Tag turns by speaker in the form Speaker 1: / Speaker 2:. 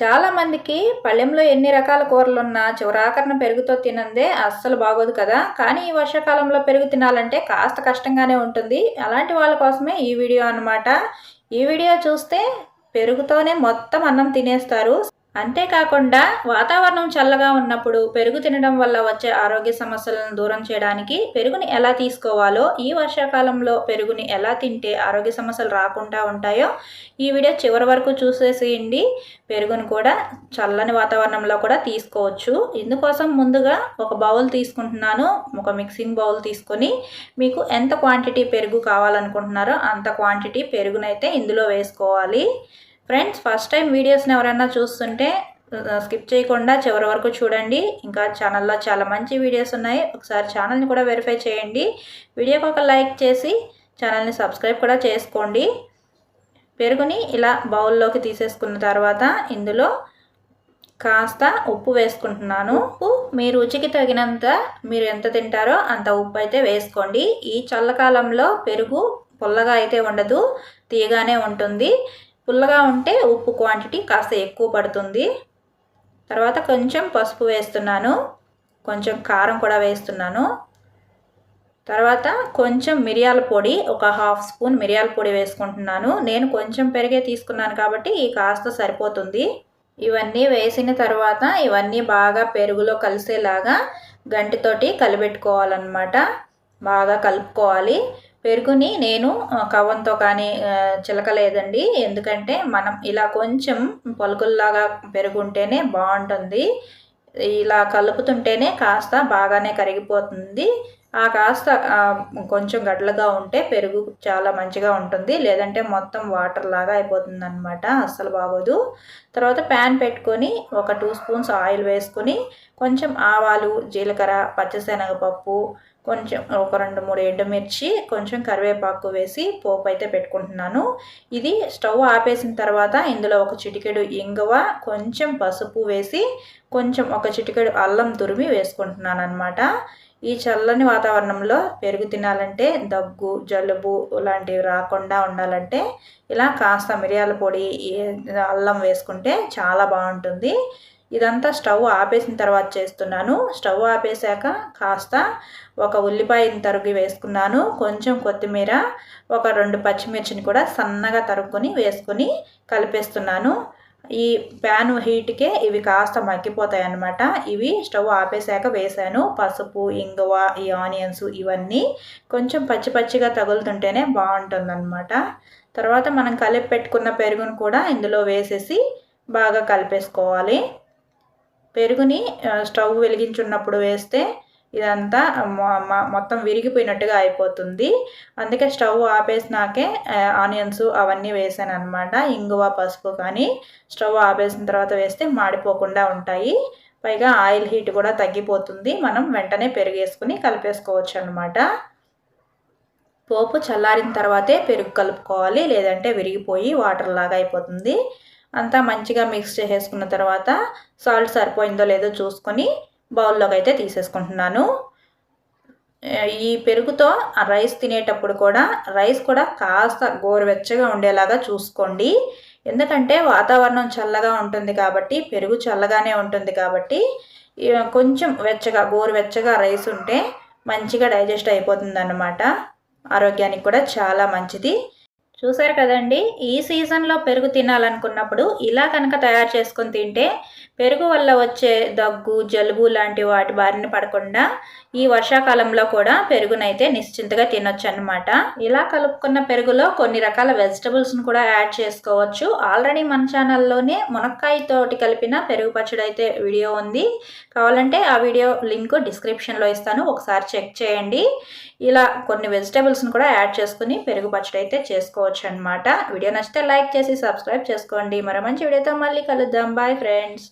Speaker 1: చాలామందికి పళ్ళెంలో ఎన్ని రకాల కూరలు ఉన్నా చివరాకరణ పెరుగుతో తినందే అస్సలు బాగోదు కదా. కానీ ఈ వర్షాకాలంలో పెరుగు తినాలంటే కాస్త కష్టంగానే ఉంటుంది. అలాంటి వాళ్ళ కోసమే ఈ వీడియో అన్నమాట. ఈ వీడియో చూస్తే పెరుగుతోనే మొత్తం అన్నం తినేస్తారు. అంతేకాకుండా వాతావరణం చల్లగా ఉన్నప్పుడు పెరుగు తినడం వల్ల వచ్చే ఆరోగ్య సమస్యలను దూరం చేయడానికి పెరుగుని ఎలా తీసుకోవాలో ఈ వర్షాకాలంలో పెరుగుని ఎలా తింటే ఆరోగ్య సమస్యలు రాకుండా ఉంటాయో ఈ వీడియో చివరి వరకు చూసేసేయండి. పెరుగును కూడా చల్లని వాతావరణంలో కూడా తీసుకోవచ్చు. ఇందుకోసం ముందుగా ఒక బౌల్ తీసుకుంటున్నాను. ఒక మిక్సింగ్ బౌల్ తీసుకొని మీకు ఎంత క్వాంటిటీ పెరుగు కావాలనుకుంటున్నారో అంత క్వాంటిటీ పెరుగునైతే ఇందులో వేసుకోవాలి. ఫ్రెండ్స్ ఫస్ట్ టైం వీడియోస్ని ఎవరైనా చూస్తుంటే స్కిప్ చేయకుండా చివరి వరకు చూడండి. ఇంకా ఛానల్లో చాలా మంచి వీడియోస్ ఉన్నాయి. ఒకసారి ఛానల్ని కూడా వెరిఫై చేయండి. వీడియోకి ఒక లైక్ చేసి ఛానల్ని సబ్స్క్రైబ్ కూడా చేసుకోండి. పెరుగుని ఇలా బౌల్లోకి తీసేసుకున్న తర్వాత ఇందులో కాస్త ఉప్పు వేసుకుంటున్నాను. ఉప్పు మీ రుచికి తగినంత మీరు ఎంత తింటారో అంత ఉప్పు అయితే వేసుకోండి. ఈ చల్లకాలంలో పెరుగు పుల్లగా అయితే ఉండదు తీయగానే ఉంటుంది. పుల్లగా ఉంటే ఉప్పు క్వాంటిటీ కాస్త ఎక్కువ పడుతుంది. తర్వాత కొంచెం పసుపు వేస్తున్నాను. కొంచెం కారం కూడా వేస్తున్నాను. తర్వాత కొంచెం మిరియాల పొడి ఒక హాఫ్ స్పూన్ మిరియాల పొడి వేసుకుంటున్నాను. నేను కొంచెం పెరిగే తీసుకున్నాను కాబట్టి ఈ కాస్త సరిపోతుంది. ఇవన్నీ వేసిన తర్వాత ఇవన్నీ బాగా పెరుగులో కలిసేలాగా గంటితోటి కలిపెట్టుకోవాలన్నమాట. బాగా కలుపుకోవాలి. పెరుగుని నేను కవ్వంతో కానీ చిలకలేదండి. ఎందుకంటే మనం ఇలా కొంచెం పలుకుల్లాగా పెరుగుంటేనే బాగుంటుంది. ఇలా కలుపుతుంటేనే కాస్త బాగానే కరిగిపోతుంది. ఆ కాస్త కొంచెం గడ్డలుగా ఉంటే పెరుగు చాలా మంచిగా ఉంటుంది. లేదంటే మొత్తం వాటర్ లాగా అయిపోతుంది అనమాట అస్సలు బాగోదు. తర్వాత ప్యాన్ పెట్టుకొని ఒక టూ స్పూన్స్ ఆయిల్ వేసుకొని కొంచెం ఆవాలు జీలకర్ర పచ్చిశనగపప్పు కొంచెం ఒక రెండు మూడు ఎండుమిర్చి కొంచెం కరివేపాకు వేసి పోపు అయితే పెట్టుకుంటున్నాను. ఇది స్టవ్ ఆపేసిన తర్వాత ఇందులో ఒక చిటికెడు ఇంగువ కొంచెం పసుపు వేసి కొంచెం ఒక చిటికెడు అల్లం తురిమి వేసుకుంటున్నాను అనమాట ఈ చల్లని వాతావరణంలో పెరుగు తినాలంటే దగ్గు జలుబు లాంటివి రాకుండా ఉండాలంటే ఇలా కాస్త మిరియాల పొడి అల్లం వేసుకుంటే చాలా బాగుంటుంది. ఇదంతా స్టవ్ ఆపేసిన తర్వాత చేస్తున్నాను. స్టవ్ ఆపేశాక కాస్త ఒక ఉల్లిపాయని తరుగు వేసుకున్నాను. కొంచెం కొత్తిమీర ఒక రెండు పచ్చిమిర్చిని కూడా సన్నగా తరుక్కొని వేసుకొని కలిపేస్తున్నాను. ఈ ప్యాన్ హీట్కే ఇవి కాస్త మగ్గిపోతాయి అన్నమాట ఇవి స్టవ్ ఆపేశాక వేసాను పసుపు ఇంగువ ఈ ఆనియన్స్ ఇవన్నీ కొంచెం పచ్చి పచ్చిగా తగులుతుంటేనే బాగుంటుందన్నమాట. తర్వాత మనం కలిపి పెట్టుకున్న పెరుగును కూడా ఇందులో వేసేసి బాగా కలిపేసుకోవాలి. పెరుగుని స్టవ్ వెలిగించున్నప్పుడు వేస్తే ఇదంతా మొత్తం విరిగిపోయినట్టుగా అయిపోతుంది. అందుకే స్టవ్ ఆపేసినాకే ఆనియన్స్ అవన్నీ వేసాను అనమాట ఇంగువ పసుపు కానీ స్టవ్ ఆపేసిన తర్వాత వేస్తే మాడిపోకుండా ఉంటాయి. పైగా ఆయిల్ హీట్ కూడా తగ్గిపోతుంది. మనం వెంటనే పెరిగేసుకుని కలిపేసుకోవచ్చు అనమాట పోపు చల్లారిన తర్వాతే పెరుగు కలుపుకోవాలి. లేదంటే విరిగిపోయి వాటర్ లాగా అయిపోతుంది. అంతా మంచిగా మిక్స్ చేసేసుకున్న తర్వాత సాల్ట్ సరిపోయిందో లేదో చూసుకొని బౌల్లోకి అయితే తీసేసుకుంటున్నాను ఈ పెరుగుతో రైస్ తినేటప్పుడు కూడా రైస్ కూడా కాస్త గోరువెచ్చగా ఉండేలాగా చూసుకోండి. ఎందుకంటే వాతావరణం చల్లగా ఉంటుంది కాబట్టి పెరుగు చల్లగానే ఉంటుంది కాబట్టి కొంచెం వెచ్చగా గోరువెచ్చగా రైస్ ఉంటే మంచిగా డైజెస్ట్ అయిపోతుంది అన్నమాట ఆరోగ్యానికి కూడా చాలా మంచిది. చూసారు కదండి ఈ సీజన్లో పెరుగు తినాలనుకున్నప్పుడు ఇలా కనుక తయారు చేసుకొని తింటే పెరుగు వల్ల వచ్చే దగ్గు జలుబు లాంటి వాటి బారిన పడకుండా ఈ వర్షాకాలంలో కూడా పెరుగునైతే నిశ్చింతగా తినొచ్చు అనమాట ఇలా కలుపుకున్న పెరుగులో కొన్ని రకాల వెజిటబుల్స్ను కూడా యాడ్ చేసుకోవచ్చు. ఆల్రెడీ మన ఛానల్లోనే మునక్కాయతోటి కలిపిన పెరుగు పచ్చడి అయితే వీడియో ఉంది. కావాలంటే ఆ వీడియో లింక్ డిస్క్రిప్షన్లో ఇస్తాను. ఒకసారి చెక్ చేయండి. ఇలా కొన్ని వెజిటబుల్స్ను కూడా యాడ్ చేసుకుని పెరుగు పచ్చడి అయితే చేసుకోవచ్చు అనమాట వీడియో నచ్చితే లైక్ చేసి సబ్స్క్రైబ్ చేసుకోండి. మరో మంచి వీడియోతో మళ్ళీ కలుద్దాం. Bye friends